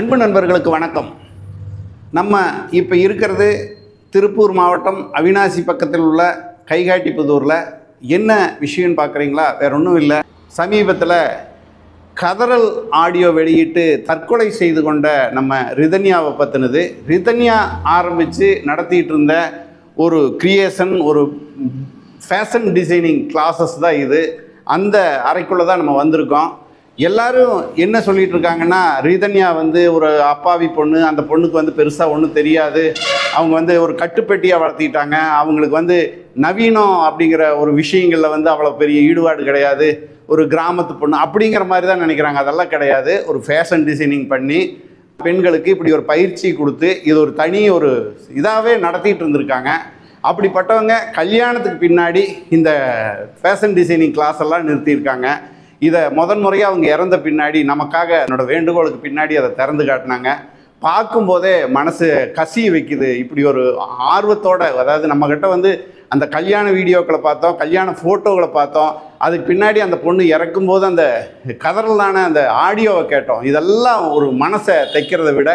அன்பு நண்பர்களுக்கு வணக்கம். நம்ம இப்போ இருக்கிறது திருப்பூர் மாவட்டம் அவினாசி பக்கத்தில் உள்ள கைகாட்டிப்புதூரில் என்ன விஷயம்னு பார்க்குறீங்களா வேற ஒன்றும் இல்லை. சமீபத்தில் கதறல் ஆடியோ வெளியிட்டு தற்கொலை செய்து கொண்ட நம்ம ரிதன்யாவை பற்றினது ரிதன்யா ஆரம்பித்து நடத்திட்டு இருந்த ஒரு கிரியேஷன் ஒரு ஃபேஷன் டிசைனிங் கிளாஸஸ் தான் இது. அந்த அறைக்குள்ளே தான் நம்ம வந்திருக்கோம். எல்லாரும் என்ன சொல்லிட்டு இருக்காங்கன்னா ரீதன்யா வந்து ஒரு அப்பாவி பொண்ணு அந்த பொண்ணுக்கு வந்து பெருசாக ஒன்றும் தெரியாது. அவங்க வந்து ஒரு கட்டுப்பெட்டியாக வளர்த்திட்டாங்க. அவங்களுக்கு வந்து நவீனம் அப்படிங்கிற ஒரு விஷயங்களில் வந்து அவ்வளோ பெரிய ஈடுபாடு கிடையாது. ஒரு கிராமத்து பொண்ணு அப்படிங்கிற மாதிரி தான் நினைக்கிறாங்க. அதெல்லாம் கிடையாது. ஒரு ஃபேஷன் டிசைனிங் பண்ணி பெண்களுக்கு இப்படி ஒரு பயிற்சி கொடுத்து இது ஒரு தனி ஒரு இதாகவே நடத்திட்டு இருந்திருக்காங்க. அப்படிப்பட்டவங்க கல்யாணத்துக்கு பின்னாடி இந்த ஃபேஷன் டிசைனிங் கிளாஸ் எல்லாம் நிறுத்தியிருக்காங்க. இதை முதன் முறையாக அவங்க இறந்த பின்னாடி நமக்காக என்னோட வேண்டுகோளுக்கு பின்னாடி அதை திறந்து காட்டினாங்க. பார்க்கும்போதே மனசு கசிய வைக்குது. இப்படி ஒரு ஆர்வத்தோட அதாவது நம்மக்கிட்ட வந்து அந்த கல்யாண வீடியோக்களை பார்த்தோம் கல்யாண ஃபோட்டோக்களை பார்த்தோம். அதுக்கு பின்னாடி அந்த பொண்ணு இறக்கும்போது அந்த கதறலான அந்த ஆடியோவை கேட்டோம். இதெல்லாம் ஒரு மனசை தைக்கிறத விட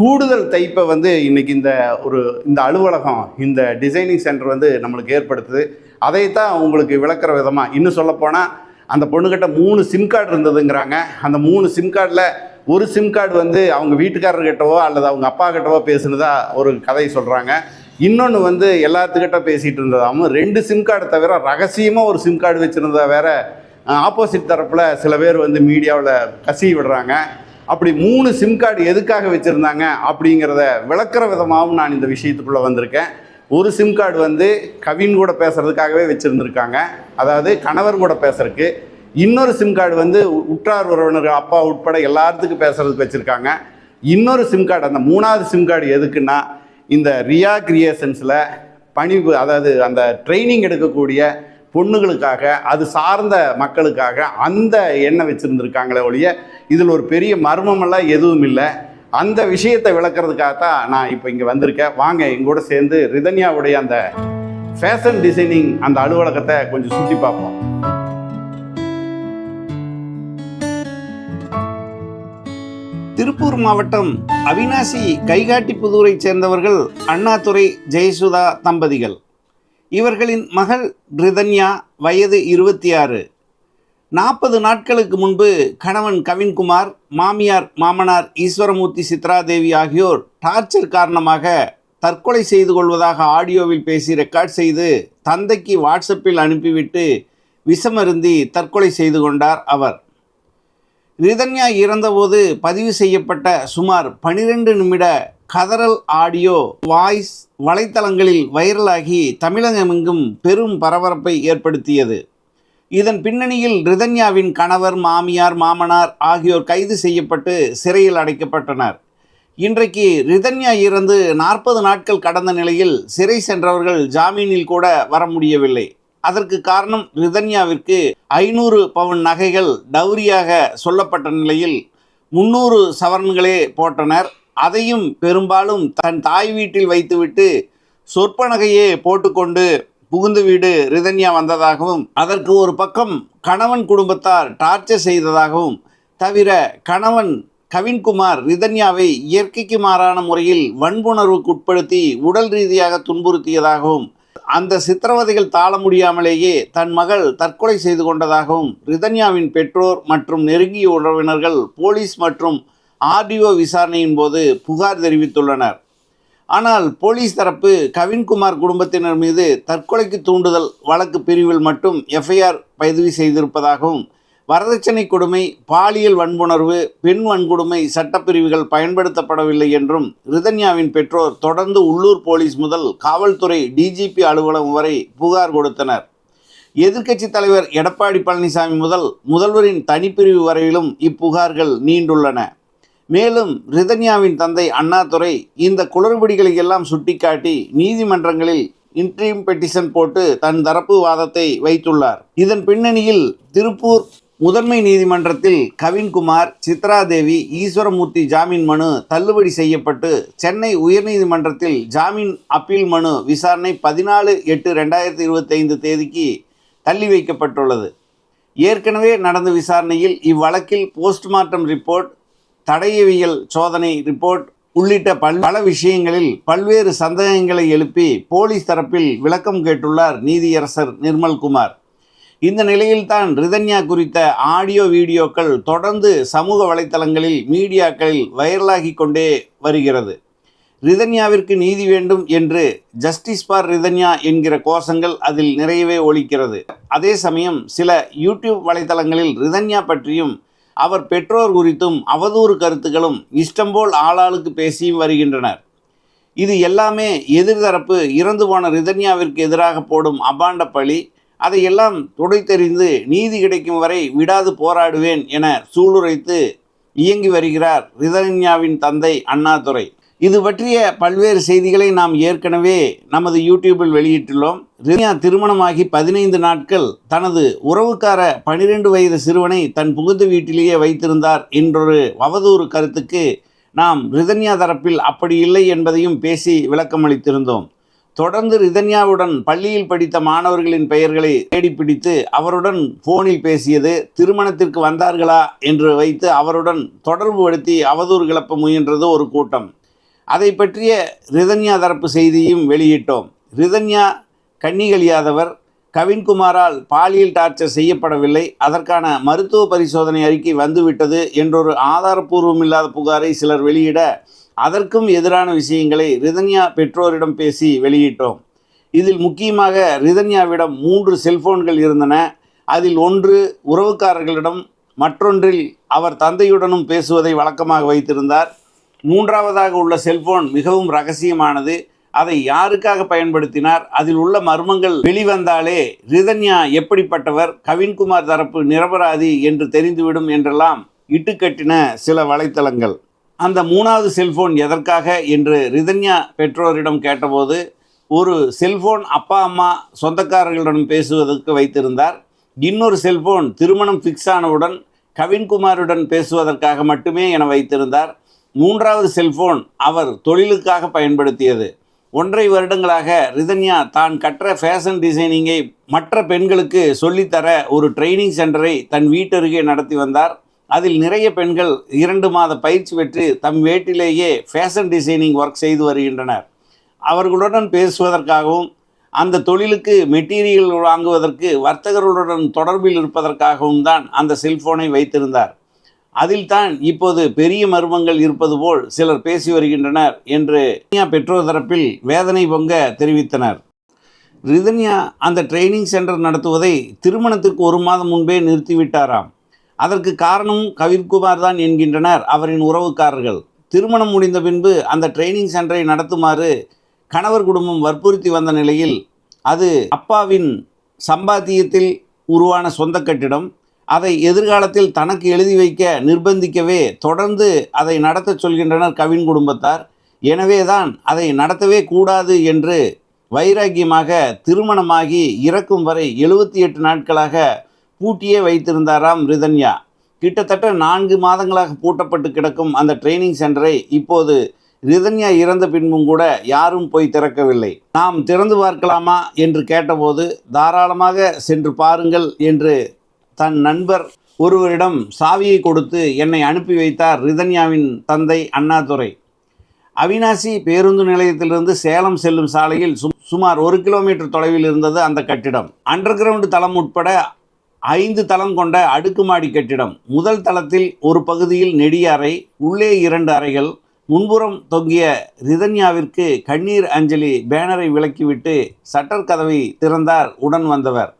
கூடுதல் தைப்பை வந்து இன்றைக்கி இந்த ஒரு இந்த அலுவலகம் இந்த டிசைனிங் சென்டர் வந்து நம்மளுக்கு ஏற்படுத்துது. அதைத்தான் உங்களுக்கு விளக்குற விதமாக இன்னும் சொல்லப்போனால் அந்த பொண்ணுக்கிட்ட மூணு சிம் கார்டு இருந்ததுங்கிறாங்க. அந்த மூணு சிம் கார்டில் ஒரு சிம் கார்டு வந்து அவங்க வீட்டுக்காரர்கிட்டவோ அல்லது அவங்க அப்பா கிட்டவோ பேசுனதா ஒரு கதை சொல்கிறாங்க இன்னொன்று வந்து எல்லாத்துக்கிட்ட பேசிகிட்டு இருந்ததாகவும் ரெண்டு சிம் கார்டு தவிர ரகசியமாக ஒரு சிம் கார்டு வச்சுருந்தா வேற ஆப்போசிட் தரப்பில் சில பேர் வந்து மீடியாவில் கசி விடுறாங்க. அப்படி மூணு சிம் கார்டு எதுக்காக வச்சுருந்தாங்க அப்படிங்கிறத விளக்குற விதமாகவும் நான் இந்த விஷயத்துக்குள்ளே வந்திருக்கேன். ஒரு சிம் கார்டு வந்து கவின் கூட பேசுகிறதுக்காகவே வச்சுருந்துருக்காங்க. அதாவது கணவர் கூட பேசுறதுக்கு. இன்னொரு சிம் கார்டு வந்து உற்றார் உறவினர் அப்பா உட்பட எல்லாத்துக்கும் பேசுகிறதுக்கு வச்சுருக்காங்க. இன்னொரு சிம் கார்டு அந்த மூணாவது சிம் கார்டு எதுக்குன்னா இந்த ரியா கிரியேஷன்ஸில் பணிவு அதாவது அந்த ட்ரைனிங் எடுக்கக்கூடிய பொண்ணுகளுக்காக அது சார்ந்த மக்களுக்காக அந்த எண்ணெய் வச்சுருந்துருக்காங்களே ஒழிய இதில் ஒரு பெரிய மர்மமெல்லாம் எதுவும் இல்லை அந்த விஷயத்தை விளக்குறதுக்காக தான் நான் இப்போ இங்கே வந்திருக்கேன். வாங்க எங்கூட சேர்ந்து ரிதன்யாவுடைய அந்த ஃபேஷன் டிசைனிங் அந்த அலுவலகத்தை கொஞ்சம் சுற்றி பார்ப்போம். திருப்பூர் மாவட்டம் அவினாசி கைகாட்டிப்புதூரைச் சேர்ந்தவர்கள் அண்ணாதுரை ஜெயசுதா தம்பதிகள். இவர்களின் மகள் ரிதன்யா வயது இருபத்தி ஆறு. நாற்பது நாட்களுக்கு முன்பு கணவன் கவின்குமார் மாமியார் மாமனார் ஈஸ்வரமூர்த்தி சித்ராதேவி ஆகியோர் டார்ச்சர் காரணமாக தற்கொலை செய்து கொள்வதாக ஆடியோவில் பேசி ரெக்கார்ட் செய்து தந்தைக்கு வாட்ஸ்அப்பில் அனுப்பிவிட்டு விஷமருந்தி தற்கொலை செய்து கொண்டார் அவர். ரிதன்யா இறந்தபோது பதிவு செய்யப்பட்ட சுமார் பனிரெண்டு நிமிட கதறல் ஆடியோ வாய்ஸ் வலைத்தளங்களில் வைரலாகி தமிழகமெங்கும் பெரும் பரபரப்பை ஏற்படுத்தியது. இதன் பின்னணியில் ரிதன்யாவின் கணவர் மாமியார் மாமனார் ஆகியோர் கைது செய்யப்பட்டு சிறையில் அடைக்கப்பட்டனர். இன்றைக்கு ரிதன்யா இறந்து நாற்பது நாட்கள் கடந்த நிலையில் சிறை சென்றவர்கள் ஜாமீனில் கூட வர முடியவில்லை. அதற்கு காரணம் ரிதன்யாவிற்கு ஐநூறு பவுன் நகைகள் டௌரியாக சொல்லப்பட்ட நிலையில் முன்னூறு சவரன்களே போட்டனர். அதையும் பெரும்பாலும் தன் தாய் வீட்டில் வைத்துவிட்டு சொற்ப நகையே போட்டுக்கொண்டு புகுந்து வீடு ரிதன்யா வந்ததாகவும் அதற்கு ஒரு பக்கம் கணவன் குடும்பத்தார் டார்ச்சர் செய்ததாகவும் தவிர கணவன் கவின்குமார் ரிதன்யாவை இயற்கைக்கு மாறான முறையில் வன்புணர்வுக்கு உட்படுத்தி உடல் ரீதியாக துன்புறுத்தியதாகவும் அந்த சித்திரவதைகள் தாழ முடியாமலேயே தன் மகள் தற்கொலை செய்து கொண்டதாகவும் ரிதன்யாவின் பெற்றோர் மற்றும் நெருங்கிய உறவினர்கள் போலீஸ் மற்றும் ஆர்டிஓ விசாரணையின் போது புகார் தெரிவித்துள்ளனர். ஆனால் போலீஸ் தரப்பு கவின்குமார் குடும்பத்தினர் மீது தற்கொலைக்கு தூண்டுதல் வழக்கு பிரிவில் மட்டும் எஃப்ஐஆர் பதிவு செய்திருப்பதாகவும் வரதட்சணை கொடுமை பாலியல் வன்புணர்வு பெண் வன்கொடுமை சட்டப்பிரிவுகள் பயன்படுத்தப்படவில்லை என்றும் ரிதன்யாவின் பெற்றோர் தொடர்ந்து உள்ளூர் போலீஸ் முதல் காவல்துறை டிஜிபி அலுவலகம் வரை புகார் கொடுத்தனர். எதிர்க்கட்சித் தலைவர் எடப்பாடி பழனிசாமி முதல் முதல்வரின் தனிப்பிரிவு வரையிலும் இப்புகார்கள் நீண்டுள்ளன. மேலும் ரிதன்யாவின் தந்தை அண்ணாதுரை இந்த குளறுபடிகளை எல்லாம் சுட்டிக்காட்டி நீதிமன்றங்களில் இன்ட்ரீம் பெட்டிஷன் போட்டு தன் தரப்பு வாதத்தை வைத்துள்ளார். இதன் பின்னணியில் திருப்பூர் முதன்மை நீதிமன்றத்தில் கவின்குமார் சித்ராதேவி ஈஸ்வரமூர்த்தி ஜாமீன் மனு தள்ளுபடி செய்யப்பட்டு சென்னை உயர்நீதிமன்றத்தில் ஜாமீன் அப்பீல் மனு விசாரணை பதினாலு எட்டு ரெண்டாயிரத்தி இருபத்தைந்து தேதிக்கு தள்ளி வைக்கப்பட்டுள்ளது. ஏற்கனவே நடந்த விசாரணையில் இவ்வழக்கில் போஸ்ட்மார்ட்டம் ரிப்போர்ட் தடயவியல் சோதனை ரிப்போர்ட் உள்ளிட்ட பல் பல விஷயங்களில் பல்வேறு சந்தேகங்களை எழுப்பி போலீஸ் தரப்பில் விளக்கம் கேட்டுள்ளார் நீதியரசர் நிர்மல்குமார் இந்த நிலையில்தான் ரிதன்யா குறித்த ஆடியோ வீடியோக்கள் தொடர்ந்து சமூக வலைத்தளங்களில் மீடியாக்களில் வைரலாகி கொண்டே வருகிறது. ரிதன்யாவிற்கு நீதி வேண்டும் என்று ஜஸ்டிஸ் ஃபார் ரிதன்யா என்கிற கோஷங்கள் அதில் நிறையவே ஒழிக்கிறது அதே சமயம் சில யூடியூப் வலைத்தளங்களில் ரிதன்யா பற்றியும் அவர் பெற்றோர் குறித்தும் அவதூறு கருத்துக்களும் இஷ்டம்போல் ஆளாளுக்கு பேசியும் வருகின்றனர். இது எல்லாமே எதிர்தரப்பு இறந்து போன ரிதன்யாவிற்கு எதிராக போடும் அபாண்ட பழி. அதையெல்லாம் துடைத்தெறிந்து நீதி கிடைக்கும் வரை விடாது போராடுவேன் என சூளுரைத்து இயங்கி வருகிறார் ரிதன்யாவின் தந்தை அண்ணாதுரை. இது பற்றிய பல்வேறு செய்திகளை நாம் ஏற்கனவே நமது யூடியூபில் வெளியிட்டுள்ளோம். ரிதன்யா திருமணமாகி பதினைந்து நாட்கள் தனது உறவுக்கார பனிரெண்டு வயது சிறுவனை தன் புகுந்த வீட்டிலேயே வைத்திருந்தார் என்றொரு அவதூறு கருத்துக்கு நாம் ரிதன்யா தரப்பில் அப்படி இல்லை என்பதையும் பேசி விளக்கமளித்திருந்தோம். தொடர்ந்து ரிதன்யாவுடன் பள்ளியில் படித்த மாணவர்களின் பெயர்களை தேடிப்பிடித்து அவருடன் போனில் பேசியது திருமணத்திற்கு வந்தார்களா? என்று வைத்து அவருடன் தொடர்பு படுத்தி அவதூறு கிளப்ப முயன்றது ஒரு கூட்டம். அதை பற்றிய ரிதன்யா தரப்பு செய்தியும் வெளியிட்டோம். ரிதன்யா கன்னிகளியாதவர் கவின்குமாரால் பாலியல் டார்ச்சர் செய்யப்படவில்லை. அதற்கான மருத்துவ பரிசோதனை அறிக்கை வந்துவிட்டது என்றொரு ஆதாரப்பூர்வமில்லாத புகாரை சிலர் வெளியிட அதற்கும் எதிரான விஷயங்களை ரிதன்யா பெற்றோரிடம் பேசி வெளியிட்டோம். இதில் முக்கியமாக ரிதன்யாவிடம் மூன்று செல்போன்கள் இருந்தன. அதில் ஒன்று உறவுக்காரர்களிடம் மற்றொன்றில் அவர் தந்தையுடனும் பேசுவதை வழக்கமாக வைத்திருந்தார். மூன்றாவதாக உள்ள செல்போன் மிகவும் ரகசியமானது. அதை யாருக்காக பயன்படுத்தினார்? அதில் உள்ள மர்மங்கள் வெளிவந்தாலே ரிதன்யா எப்படிப்பட்டவர்? கவின்குமார் தரப்பு நிரபராதி என்று தெரிந்துவிடும் என்றெல்லாம் இட்டுக்கட்டின சில வலைத்தளங்கள். அந்த மூணாவது செல்போன் எதற்காக என்று ரிதன்யா பெற்றோரிடம் கேட்டபோது ஒரு செல்போன் அப்பா அம்மா சொந்தக்காரர்களிடம் பேசுவதற்கு வைத்திருந்தார். இன்னொரு செல்போன் திருமணம் ஃபிக்ஸ் ஆனவுடன் கவின்குமாருடன் பேசுவதற்காக மட்டுமே என வைத்திருந்தார். மூன்றாவது செல்போன் அவர் தொழிலுக்காக பயன்படுத்தியது. ஒன்றை வருடங்களாக ரிதன்யா தான் கற்ற ஃபேஷன் டிசைனிங்கை மற்ற பெண்களுக்கு சொல்லித்தர ஒரு ட்ரைனிங் சென்டரை தன் வீட்டருகே நடத்தி வந்தார். அதில் நிறைய பெண்கள் இரண்டு மாத பயிற்சி பெற்று தம் வீட்டிலேயே ஃபேஷன் டிசைனிங் ஒர்க் செய்து வருகின்றனர். அவர்களுடன் பேசுவதற்காகவும் அந்த தொழிலுக்கு மெட்டீரியல் வாங்குவதற்கு வர்த்தகர்களுடன் தொடர்பில் இருப்பதற்காகவும் தான் அந்த செல்போனை வைத்திருந்தார். அதில் தான் இப்போது பெரிய மர்மங்கள் இருப்பது போல் சிலர் பேசி வருகின்றனர் என்று ரிதன்யா பெற்றோர் தரப்பில் வேதனை பொங்க தெரிவித்தனர். ரிதன்யா அந்த ட்ரைனிங் சென்டர் நடத்துவதை திருமணத்திற்கு ஒரு மாதம் முன்பே நிறுத்திவிட்டாராம். அதற்கு காரணம் கவிர்குமார் தான் என்கின்றனர் அவரின் உறவுக்காரர்கள். திருமணம் முடிந்த பின்பு அந்த ட்ரைனிங் சென்டரை நடத்துமாறு கணவர் குடும்பம் வற்புறுத்தி வந்த நிலையில் அது அப்பாவின் சம்பாத்தியத்தில் உருவான சொந்த கட்டிடம் அதை எதிர்காலத்தில் தனக்கு எழுதி வைக்க நிர்பந்திக்கவே தொடர்ந்து அதை நடத்தச் சொல்கின்றனர் கவின் குடும்பத்தார். எனவேதான் அதை நடத்தவே கூடாது என்று வைராக்கியமாக திருமணமாகி இறக்கும் வரை எழுபத்தி எட்டு நாட்களாக பூட்டியே வைத்திருந்தாராம் ரிதன்யா. கிட்டத்தட்ட நான்கு மாதங்களாக பூட்டப்பட்டு கிடக்கும் அந்த ட்ரைனிங் சென்டரை இப்போது ரிதன்யா இறந்த பின்பும் கூட யாரும் போய் திறக்கவில்லை. நாம் திறந்து பார்க்கலாமா என்று கேட்டபோது தாராளமாக சென்று பாருங்கள் என்று தன் நண்பர் ஒருவரிடம் சாவியை கொடுத்து என்னை அனுப்பி வைத்தார் ரிதன்யாவின் தந்தை அண்ணாதுரை. அவினாசி பேருந்து நிலையத்திலிருந்து சேலம் செல்லும் சாலையில் சு சுமார் ஒரு கிலோமீட்டர் தொலைவில் இருந்தது அந்த கட்டிடம். அண்டர் கிரவுண்ட் தளம் உட்பட ஐந்து தளம் கொண்ட அடுக்குமாடி கட்டிடம். முதல் தளத்தில் ஒரு பகுதியில் நெடிய அறை உள்ளே இரண்டு அறைகள் முன்புறம் தொங்கிய ரிதன்யாவிற்கு கண்ணீர் அஞ்சலி பேனரை விலக்கிவிட்டு சட்டர் கதவை திறந்தார் உடன் வந்தவர்.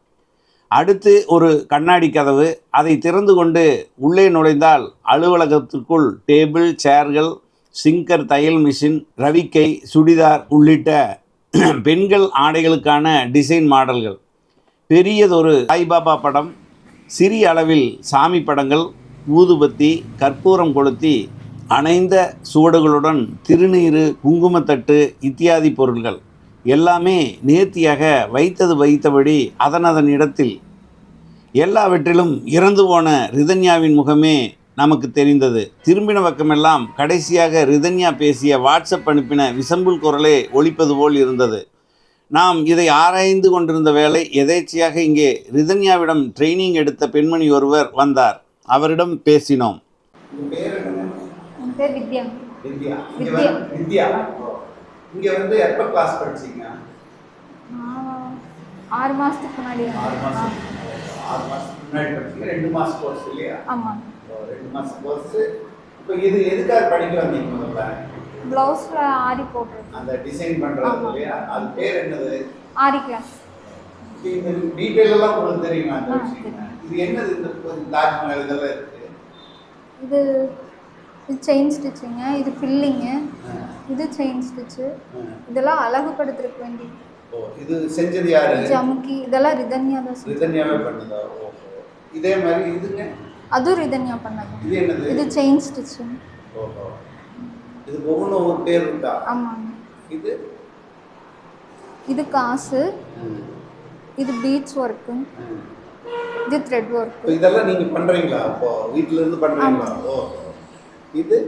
அடுத்து ஒரு கண்ணாடி கதவு. அதை திறந்து கொண்டு உள்ளே நுழைந்தால் அலுவலகத்திற்குள் டேபிள் சேர்கள் சிங்கர் தையல் மிஷின் ரவிக்கை சுடிதார் உள்ளிட்ட பெண்கள் ஆடைகளுக்கான டிசைன் மாடல்கள். பெரியதொரு சாய்பாபா படம் சிறிய அளவில் சாமி படங்கள் ஊதுபத்தி கற்பூரம் கொளுத்தி அணைந்த சுவடுகளுடன் திருநீறு குங்குமத்தட்டு இத்தியாதி பொருள்கள். எல்லாமே நேர்த்தியாக வைத்தது வைத்தபடி அதன் அதன் இடத்தில் எல்லாவற்றிலும் இறந்து போன ரிதன்யாவின் முகமே நமக்கு தெரிந்தது. திரும்பின பக்கமெல்லாம் கடைசியாக ரிதன்யா பேசிய வாட்ஸ்அப் அனுப்பின விசம்புல் குரலே ஒலிப்பது போல் இருந்தது. நாம் இதை ஆராய்ந்து கொண்டிருந்த வேளை எதேச்சையாக இங்கே ரிதன்யாவிடம் ட்ரைனிங் எடுத்த பெண்மணி ஒருவர் வந்தார். அவரிடம் பேசினோம். உங்க பேர் என்ன? பேர் வித்யா. வித்யா. இங்க. வந்து எப்ப கிளாஸ் படிச்சீங்க? ஆறு மாதத்துக்கு முன்னாடி ஆறு. மாசம் ஆறு மாசத்துக்கு முன்னாடி படிச்சீங்க ரெண்டு மாசம் கோர்ஸ் இல்லையா? ஆ, ஆமாம் ஓ, ரெண்டு மாசம் கோர்ஸ் இப்போ இது எதுக்காக படிக்க வந்தீங்க முதல்ல? ப்ளவுஸில் ஆரி போட்டிருக்கு அந்த டிசைன் பண்றது ஆமா. இல்லையா? அது பேர் என்னது? ஆரி கிளாஸ் இந்த டீட்டெயில் எல்லாம் உங்களுக்கு தெரியும். இது என்னது இந்த தாஜ்மஹால் இதெல்லாம் இருக்கு? இது இது செயின் ஸ்டிச்சிங்க இது ஃபில்லிங்கு இது செயின் ஸ்டிச்சு. இதெல்லாம் அழகுபடுத்துறதுக்கு வேண்டி. ஓ இது செஞ்சது யாரு? ஜமுக்கி இதெல்லாம் ரிதன்யா தான். ரிதன்யாவே பண்ணுதா? இதே மாதிரி இதுங்க? அதுவும் ரிதன்யா பண்ணது இது என்னது? இது செயின் ஸ்டிச்சிங் ஓஹோ இது ஒவ்வொன்றும் ஒவ்வொரு பேர் இருக்கா? ஆமாங்க. இது? இது காசு. இது பீட்ஸ் ஒர்க்கு. இது த்ரெட் ஒர்க்கு இதெல்லாம் நீங்க பண்றீங்களா? அப்போ வீட்ல இருந்து பண்றீங்களா? ஓ. இது?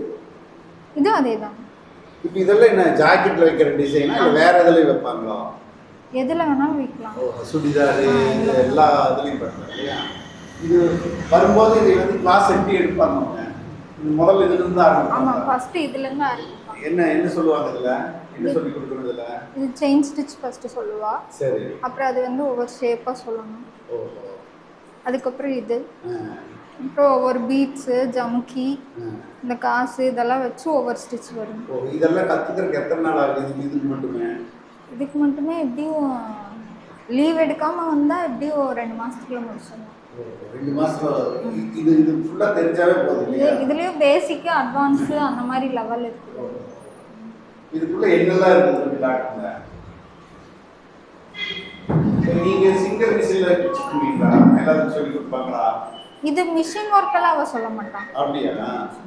இது அதே தான் இப்போ இதெல்லாம் என்ன ஜாக்கெட்ல வைக்கிற டிசைனா இல்லை வேற எதுலயும் வைப்பாங்களா? எதில் வேணாலும் விற்கலாம் ஓ சுடிதார் எல்லா இதுலயும் பண்றோம் இல்லையா? இது வரும்போது இதை வந்து கிளாஸ் எப்படி எடுப்பாங்க அவங்க? முதல்ல இதுல இருந்து ஆரம்பிப்பாங்க. ஃபஸ்ட்டு இதுலேருந்து ஆரம்பிப்பாங்க. என்ன என்ன சொல்லுவாங்க இதுல? என்ன சொல்லி கொடுக்கணும் இதுல? இது செயின் ஸ்டிச் ஃபஸ்ட்டு சொல்லுவா. சரி. அப்புறம் அது வந்து ஒவ்வொரு ஷேப்பாக சொல்லணும். ஓஹோ. அதுக்கப்புறம் இது. அப்புறம் ஒவ்வொரு பீட்ஸு ஜமுக்கி. இந்த காசு இதெல்லாம் வச்சு ஒவ்வொரு ஸ்டிச் வரும். ஓ இதெல்லாம் கத்துக்கிறதுக்கு எத்தனை நாள் ஆகுது? இது இதுக்கு மட்டுமே? இதுக்கு மட்டுமே எப்படியும் லீவ் எடுக்காமல் வந்தால் எப்படியும் ரெண்டு மாதத்துக்குள்ள முடிச்சிடலாம். ஓ, ரெண்டு இது இது ஃபுல்லா தெரிஞ்சாவே போதும் இது இல்லையா இதுலேயும் பேசிக்கு அட்வான்ஸு அந்த மாதிரி லெவல் இருக்குது இதுக்குள்ள என்னெல்லாம் இருக்குது கொஞ்சம் காட்டுங்க இப்ப நீங்க சிங்கர் மிஷின்ல வச்சுக்குவீங்களா? எல்லாரும் சொல்லி கொடுப்பாங்களா? இது மிஷின் ஒர்க்கெல்லாம் அவள் சொல்ல மாட்டான். அப்படியா?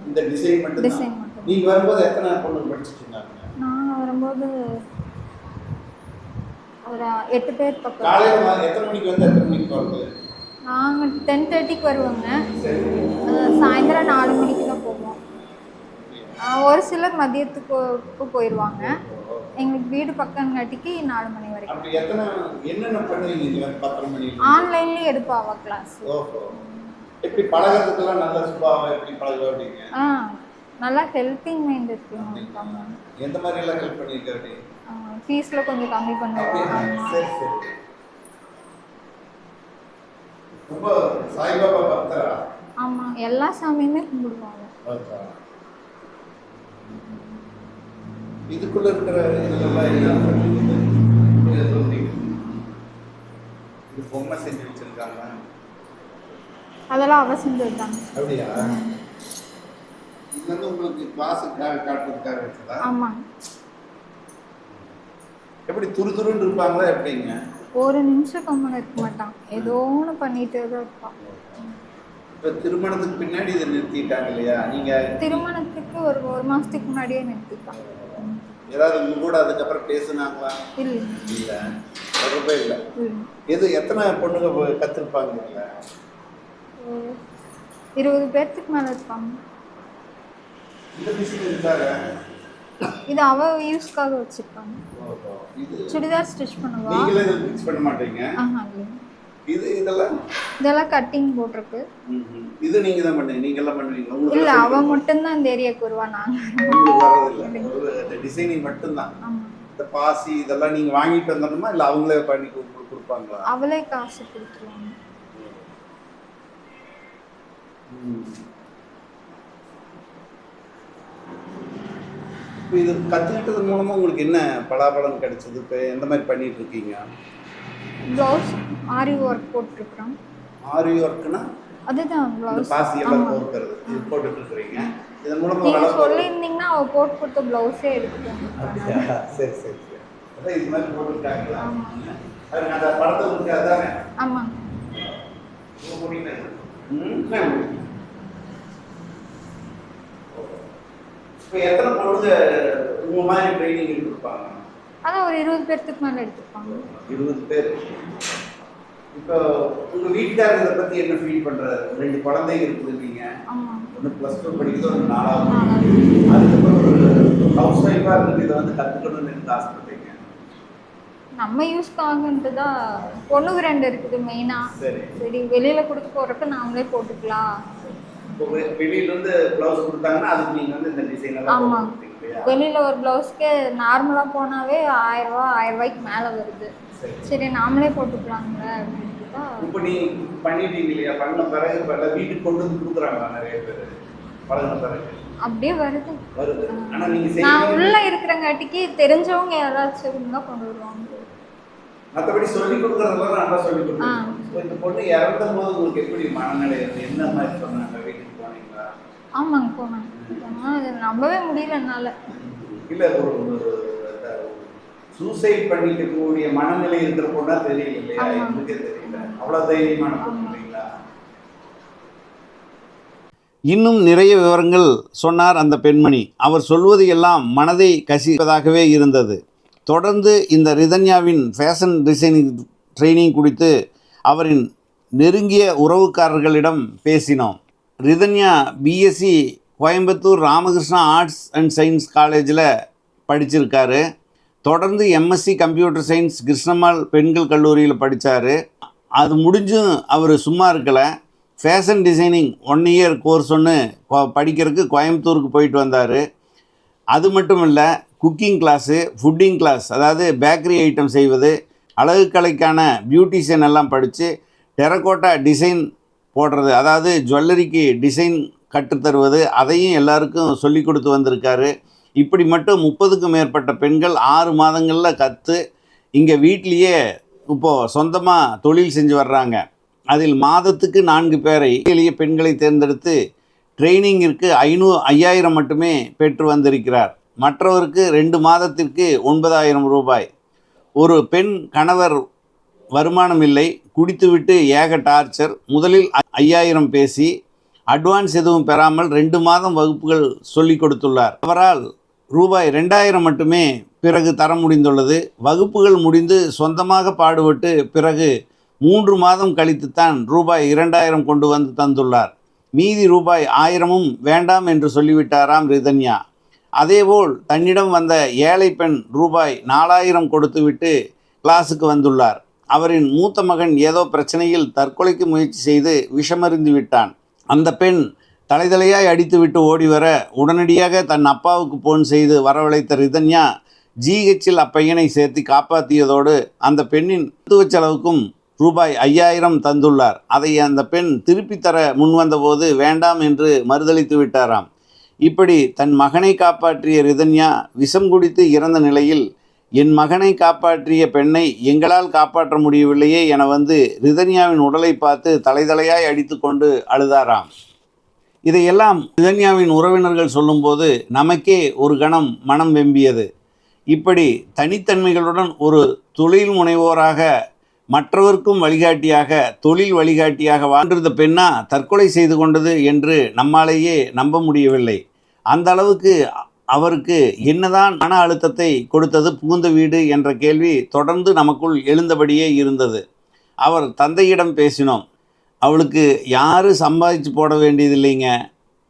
இந்த டிசைன் மட்டும் Design மட்டும். நீங்க வரும்போது எத்தனை பொண்ணு படிச்சுட்டு இருந்தாங்க? நாங்கள் வரும்போது ஒரு எட்டு பேர் பக்கம். காலையில எத்தனை மணிக்கு வந்து எத்தனை மணிக்கு போறது? நாங்கள் டென் தேர்ட்டிக்கு வருவோங்க. சாயந்தரம் நாலு மணிக்கு தான் போவோம். ஒரு சிலர் மதியத்துக்கு போயிடுவாங்க எங்களுக்கு வீடு பக்கங்காட்டிக்கு நாலு மணி வரைக்கும். ஆன்லைன்லேயும் எடுப்பா அவள் கிளாஸ் ஓஹோ. எப்படி பழகிறதுக்கெல்லாம் நல்ல சுபாவம் எப்படி பழகுவா அப்படிங்க? ஆ நல்லா ஹெல்பிங் மைண்ட் இருக்குங்க எந்த மாதிரி எல்லாம் ஹெல்ப் பண்ணிருக்க அப்படி ஃபீஸில் கொஞ்சம் கம்மி? பண்ணுவாங்க சரி சரி. ரொம்ப சாய்பாபா பக்தரா? ஆமாம் எல்லா சாமியுமே கும்பிடுவாங்க. இதுக்குள்ள இருக்கிற இதெல்லாம். இது பொம்மை செஞ்சு வச்சிருக்காங்க. அதெல்லாம் அவ செஞ்சது தாங்க அப்படியா? இது வந்து உங்களுக்கு கிளாஸுக்காக காட்டுறதுக்காக வச்சதா எப்படி துரு துருன்னு இருப்பாங்களா எப்படிங்க? ஒரு நிமிஷம் கம்மன் இருக்க மாட்டான். ஏதோ ஒன்று பண்ணிகிட்டே தான் இருப்பான். இப்போ திருமணத்துக்கு பின்னாடி இதை நிறுத்திட்டாங்க இல்லையா? நீங்க திருமணத்துக்கு ஒரு ஒரு மாதத்துக்கு முன்னாடியே நிறுத்திட்டான். ஏதாவது உங்க கூட அதுக்கப்புறம் பேசுனாங்களா? இல்லை. இல்ல. தொடர்பே இல்லை. இல்லை. எது எத்தனை பொண்ணுங்க இதுல? ஒரு இருபது பேர்த்துக்கு மேலே இருப்பாங்க. இது அவ யூஸ்க்காக வச்சிருப்பாங்க. சுடிதார் ஸ்டிச் பண்ணுவா. நீங்களே பண்ண மாட்டீங்க? ஆஹா இது இதெல்லாம்? இதெல்லாம் கட்டிங் போட்டிருக்கு. இது நீங்க தான் பண்ணுவீங்க நீங்க எல்லாம் பண்ணுவீங்க இல்லை அவ மட்டும்தான் இந்த ஏரியாவுக்கு வருவா உங்களுக்கு வரதில்லை டிசைனிங் மட்டும்தான். ஆமாம் இந்த பாசி இதெல்லாம் நீங்க வாங்கிட்டு வந்தோம்னா இல்ல அவங்களே பண்ணி கொடு- கொடுப்பாங்களா? அவளே காசு கொடுத்துருவாங்க. இப்போ இது கற்றுக்கிட்டது மூலமா உங்களுக்கு என்ன பலாபலன் கிடைச்சது? இப்போ எந்த மாதிரி பண்ணிட்டு இருக்கீங்க? ப்ளவுஸ் ஆரி ஒர்க் போட்டிருக்கிறோம். ஆரி ஒர்க்னா அதுதான் ப்ளவுஸ் பாசி எல்லாம் போக்குறது இது போட்டுட்டு இருக்கிறீங்க. இதன் மூலமா நீங்கள் ஓரளவு- சொல்லியிருந்தீங்கன்னா அவள் போட்டு கொடுத்த ப்ளவுஸே அப்படியா? சரி சரி சரி. அதான் இது மாதிரி போட்டுருக்காங்களா ஆமா. அது அந்த படத்தை உங்களுக்கு அதானே? முடியல ம். இப்போ எத்தனை பொழுது உங்க மாதிரி ட்ரைனிங் எடுத்துருப்பாங்க? அதான் ஒரு இருபது பேர்த்துக்கு மேலே எடுத்துருப்பாங்க. இருபது பேர். இப்போ உங்க வீட்டுக்காரர் இதை பத்தி என்ன ஃபீல் பண்றாரு? ரெண்டு குழந்தைங்க இருக்குது நீங்க. ஆமாம் ஒன்று ப்ளஸ் டூ படிக்குது ஒரு நாலாவது. அதுக்கப்புறம் ஒரு ஹவுஸ் ஒய்ஃபாக இருந்து இதை வந்து கற்றுக்கணும்னு எனக்கு ஆசைப்பட்டீங்க? நம்ம யூஸ்க்காகன்ட்டு தான் பொண்ணுக்கு ரெண்டு இருக்குது மெயினாக சரி. சரி வெளியில் கொடுத்து போகிறப்ப நாமளே போட்டுக்கலாம். இப்போ வெ- வெளியில இருந்து பிளவுஸ் கொடுத்தாங்கன்னா அதுக்கு நீங்க வந்து இந்த டிசைன் எல்லாம் ஆமா. போட்டு கொடுப்பீங்க இல்லையா? வெளியில் ஒரு ப்ளவுஸ்க்கு நார்மலாக போனாவே ஆயிரம் ரூபாய்க்கு மேலே வருது. சரி. நாமளே போட்டுக்கலாம்ல அப்படின்ட்டு தான் இப்போ நீ பண்ணிட்டீங்க இல்லையா? பண்ண பிறகு இப்ப எல்லாம் வீட்டுக்கு கொண்டு வந்து கொடுக்குறாங்களா நிறைய பேர்? பழகின பிறகு? அப்படியே வருது. வருது. நான் உள்ள இருக்கிறங்காட்டிக்கு தெரிஞ்சவங்க யாராச்சும் இருந்தா கொண்டு வருவாங்க. மற்றபடி சொல்லி கொடுக்குறதெல்லாம் நல்லா சொல்லி ஆ. கொடுக்குறேன் இப்போ இந்த பொண்ணு இறந்த போது உங்களுக்கு எப்படி மனநிலை? இருந்து என்ன மாதிரி சொன்னாங்க? ஆமாங்க போனேன் நம்பவே முடியல என்னால. இல்ல ஒரு சூசைட் பண்ணிக்கக்கூடிய மனநிலை இருக்கிற பொண்ணா தெரியல இல்லையா. எங்களுக்கே தெரியல. தைரியமான இன்னும் நிறைய விவரங்கள் சொன்னார் அந்த பெண்மணி. அவர் சொல்வது எல்லாம் மனதை கசிப்பதாகவே இருந்தது. தொடர்ந்து இந்த ரிதன்யாவின் ஃபேஷன் டிசைனிங் ட்ரைனிங் குறித்து அவரின் நெருங்கிய உறவுக்காரர்களிடம் பேசினோம். Rithanya BSc Coimbatore Ramakrishna arts and science காலேஜில் படிச்சிருக்காரு. தொடர்ந்து எம்எஸ்சி கம்ப்யூட்டர் சயின்ஸ் கிருஷ்ணம்மாள் பெண்கள் கல்லூரியில் படித்தார் அது முடிஞ்சும் அவர் சும்மா இருக்கலை. Fashion designing one year course ஒன்று படிக்கிறதுக்கு கோயம்புத்தூருக்கு போயிட்டு வந்தார். அது மட்டும் இல்லை குக்கிங் கிளாஸு ஃபுட்டிங் கிளாஸ் அதாவது பேக்கரி ஐட்டம் செய்வது அழகு கலைக்கான பியூட்டிஷியன் எல்லாம் படித்து டெரகோட்டா டிசைன் போடுறது. அதாவது ஜுவல்லரிக்கு டிசைன் கற்றுத்தருவது அதையும் எல்லாருக்கும் சொல்லி கொடுத்து வந்திருக்காரு. இப்படி மட்டும் முப்பதுக்கும் மேற்பட்ட பெண்கள் ஆறு மாதங்களில் கற்று இங்கே வீட்லேயே இப்போது சொந்தமாக தொழில் செஞ்சு வர்றாங்க. அதில் மாதத்துக்கு நான்கு பேரை எளிய பெண்களை தேர்ந்தெடுத்து ட்ரைனிங்கிற்கு ஐநூ ஐயாயிரம் மட்டுமே பெற்று வந்திருக்கிறார். மற்றவருக்கு ரெண்டு மாதத்திற்கு ஒன்பதாயிரம் ரூபாய். ஒரு பெண் கணவர் வருமானம் இல்லை. குடித்துவிட்டு ஏக டார்ச்சர். முதலில் ஐயாயிரம் பேசி அட்வான்ஸ் எதுவும் பெறாமல் ரெண்டு மாதம் வகுப்புகள் சொல்லிக் கொடுத்துள்ளார். அவரால் ரூபாய் ரெண்டாயிரம் மட்டுமே பிறகு தர முடிந்துள்ளது. வகுப்புகள் முடிந்து சொந்தமாக பாடுபட்டு பிறகு மூன்று மாதம் கழித்துத்தான் ரூபாய் இரண்டாயிரம் கொண்டு வந்து தந்துள்ளார். மீதி ரூபாய் ஆயிரமும் வேண்டாம் என்று சொல்லிவிட்டாராம் ரிதன்யா. அதேபோல் தன்னிடம் வந்த ஏழை பெண் ரூபாய் நாலாயிரம் கொடுத்துவிட்டு கிளாஸுக்கு வந்துள்ளார். அவரின் மூத்த மகன் ஏதோ பிரச்சனையில் தற்கொலைக்கு முயற்சி செய்து விஷமறிந்து விட்டான். அந்த பெண் தலைதலையாய் அடித்துவிட்டு ஓடி வர உடனடியாக தன் அப்பாவுக்கு போன் செய்து வரவழைத்த ரிதன்யா ஜிஹெச்சில் அப்பையனை சேர்த்து காப்பாற்றியதோடு அந்த பெண்ணின் மருத்துவ செலவுக்கும் ரூபாய் ஐயாயிரம் தந்துள்ளார். அதை அந்த பெண் திருப்பித் தர முன்வந்தபோது வேண்டாம் என்று மறுதளித்து விட்டாராம். இப்படி தன் மகனை காப்பாற்றிய ரிதன்யா விஷம் குடித்து இறந்த நிலையில் என் மகனை காப்பாற்றிய பெண்ணை எங்களால் காப்பாற்ற முடியவில்லையே என வந்து ரிதன்யாவின் உடலை பார்த்து தலைதலையாய் அடித்துக்கொண்டு அழுதாராம். இதையெல்லாம் ரிதன்யாவின் உறவினர்கள் சொல்லும்போது நமக்கே ஒரு கணம் மனம் வெம்பியது. இப்படி தனித்தன்மைகளுடன் ஒரு தொழில் முனைவோராக மற்றவர்க்கும் வழிகாட்டியாக தொழில் வழிகாட்டியாக வாழ்ந்திருந்த பெண்ணா தற்கொலை செய்து கொண்டது என்று நம்மாலேயே நம்ப முடியவில்லை. அந்த அளவுக்கு அவருக்கு என்னதான் மன அழுத்தத்தை கொடுத்தது புகுந்த வீடு என்ற கேள்வி தொடர்ந்து நமக்குள் எழுந்தபடியே இருந்தது. அவர் தந்தையிடம் பேசினோம். அவளுக்கு யார் சம்பாதிச்சு போட வேண்டியதில்லைங்க?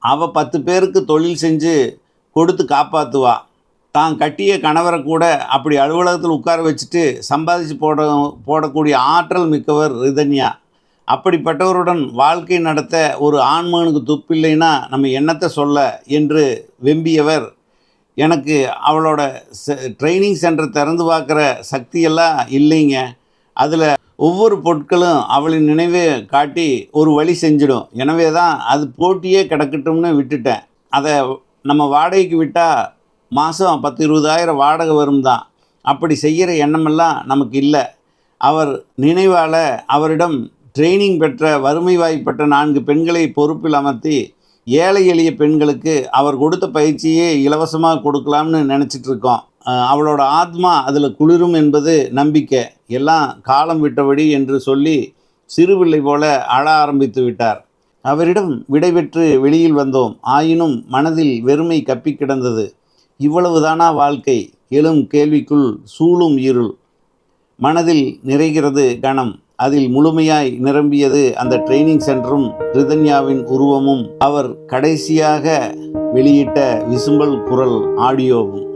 அவள் பத்து பேருக்கு தொழில் செஞ்சு கொடுத்து காப்பாற்றுவா தான் கட்டிய கணவரை கூட அப்படி அலுவலகத்தில் உட்கார வச்சுட்டு சம்பாதிச்சு போட போடக்கூடிய ஆற்றல் மிக்கவர் ரிதன்யா. அப்படிப்பட்டவருடன் வாழ்க்கை நடத்த ஒரு ஆண்மகனுக்கு துப்பில்லைன்னா நம்ம என்னத்தை சொல்ல? என்று வெம்பியவர் எனக்கு அவளோட ட்ரைனிங் சென்டர் திறந்து பார்க்குற சக்தியெல்லாம் இல்லைங்க. அதில் ஒவ்வொரு பொருட்களும் அவளின் நினைவே காட்டி ஒரு வழி செஞ்சிடும். எனவே தான் அது போட்டியே கிடக்கட்டும்னு விட்டுட்டேன். அதை நம்ம வாடகைக்கு விட்டால் மாதம் பத்து இருபதாயிரம் வாடகை வரும் தான். அப்படி செய்கிற எண்ணமெல்லாம் நமக்கு இல்லை. அவர் நினைவால் அவரிடம் ட்ரைனிங் பெற்ற வறுமை வாய்ப்பட்ட நான்கு பெண்களை பொறுப்பில் அமர்த்தி ஏழை எளிய பெண்களுக்கு அவர் கொடுத்த பயிற்சியே இலவசமாக கொடுக்கலாம்னு நினச்சிட்டு இருக்கோம் அவளோட ஆத்மா அதில் குளிரும் என்பது நம்பிக்கை. எல்லாம் காலம் விட்டபடி என்று சொல்லி சிறுபிள்ளை போல அழ ஆரம்பித்து விட்டார். அவரிடம் விடைபெற்று வெளியில் வந்தோம். ஆயினும் மனதில் வெறுமை கப்பி கிடந்தது. இவ்வளவுதானா வாழ்க்கை? எழும் கேள்விக்குள் சூழும் இருள். மனதில் நிறைகிறது கணம். அதில் முழுமையாய் நிரம்பியது அந்த ட்ரைனிங் சென்டரும் ரிதன்யாவின் உருவமும் அவர் கடைசியாக வெளியிட்ட விசும்பல் குரல் ஆடியோவும்